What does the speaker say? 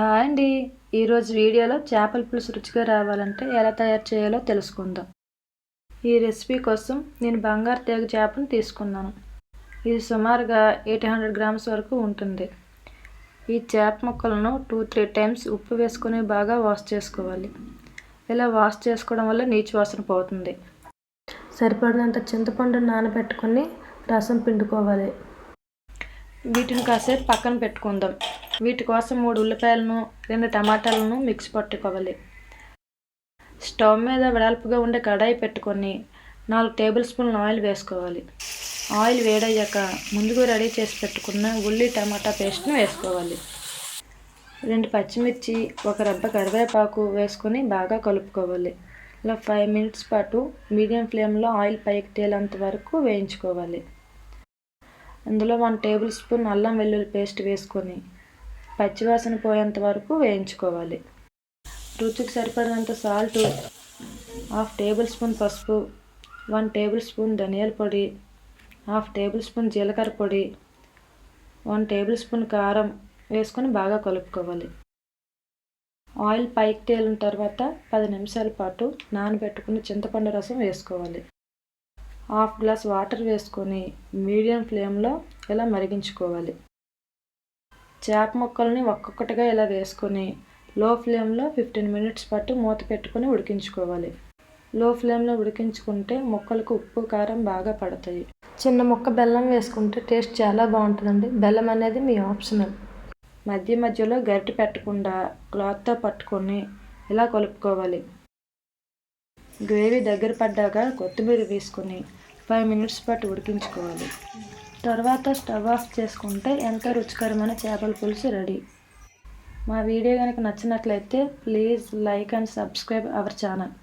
Hi అండి. ఈరోజు వీడియోలో చేపల పులుసు రుచిగా రావాలంటే ఎలా తయారు చేయాలో తెలుసుకుందాం. ఈ రెసిపీ కోసం నేను బంగారు తేగ చేపను తీసుకున్నాను. ఇది సుమారుగా ఎయిట్ హండ్రెడ్ గ్రామ్స్ వరకు ఉంటుంది. ఈ చేప ముక్కలను టూ త్రీ టైమ్స్ ఉప్పు వేసుకొని బాగా వాష్ చేసుకోవాలి. ఇలా వాష్ చేసుకోవడం వల్ల నీచు వాసన పోతుంది. సరిపడినంత చింతపండు నానబెట్టుకొని రసం పిండుకోవాలి. వీటిని కాసేపు పక్కన పెట్టుకుందాం. వీటి కోసం మూడు ఉల్లిపాయలను రెండు టమాటాలను మిక్స్ పట్టుకోవాలి. స్టవ్ మీద వెడల్పుగా ఉండే కడాయి పెట్టుకొని నాలుగు టేబుల్ స్పూన్ల ఆయిల్ వేసుకోవాలి. ఆయిల్ వేడయ్యాక ముందుగా రెడీ చేసి పెట్టుకున్న ఉల్లి టమాటా పేస్ట్ను వేసుకోవాలి. రెండు పచ్చిమిర్చి ఒక రబ్బ కరివేపాకు వేసుకొని బాగా కలుపుకోవాలి. ఇలా ఫైవ్ మినిట్స్ పాటు మీడియం ఫ్లేమ్లో ఆయిల్ పైకి తేలేంత వరకు వేయించుకోవాలి. అందులో వన్ టేబుల్ స్పూన్ అల్లం వెల్లుల్లి పేస్ట్ వేసుకొని పచ్చివాసన పోయేంత వరకు వేయించుకోవాలి. రుచికి సరిపడినంత సాల్ట్ హాఫ్ టేబుల్ స్పూన్ పసుపు వన్ టేబుల్ స్పూన్ ధనియాల పొడి హాఫ్ టేబుల్ స్పూన్ జీలకర్ర పొడి వన్ టేబుల్ స్పూన్ కారం వేసుకొని బాగా కలుపుకోవాలి. ఆయిల్ పైకి తేలిన తర్వాత పది నిమిషాల పాటు నానబెట్టుకుని చింతపండు రసం వేసుకోవాలి. హాఫ్ గ్లాస్ వాటర్ వేసుకొని మీడియం ఫ్లేమ్లో ఇలా మరిగించుకోవాలి. చేప ముక్కల్ని ఒక్కొక్కటిగా ఇలా వేసుకొని లో ఫ్లేమ్లో ఫిఫ్టీన్ మినిట్స్ పాటు మూత పెట్టుకొని ఉడికించుకోవాలి. లో ఫ్లేమ్లో ఉడికించుకుంటే ముక్కలకు ఉప్పు కారం బాగా పడతాయి. చిన్న ముక్క బెల్లం వేసుకుంటే టేస్ట్ చాలా బాగుంటుందండి. బెల్లం అనేది మీ ఆప్షనల్. మధ్య మధ్యలో గరిటె పెట్టకుండా క్లాత్తో పట్టుకొని ఇలా కలుపుకోవాలి. గ్రేవీ దగ్గర పడ్డాక కొత్తిమీర వేసుకొని ఫైవ్ మినిట్స్ పాటు ఉడికించుకోవాలి. తర్వాత స్టవ్ ఆఫ్ చేసుకుంటే ఎంతో రుచికరమైన చేపల పులుసు రెడీ. మా వీడియో కనుక నచ్చినట్లయితే please like and subscribe our channel.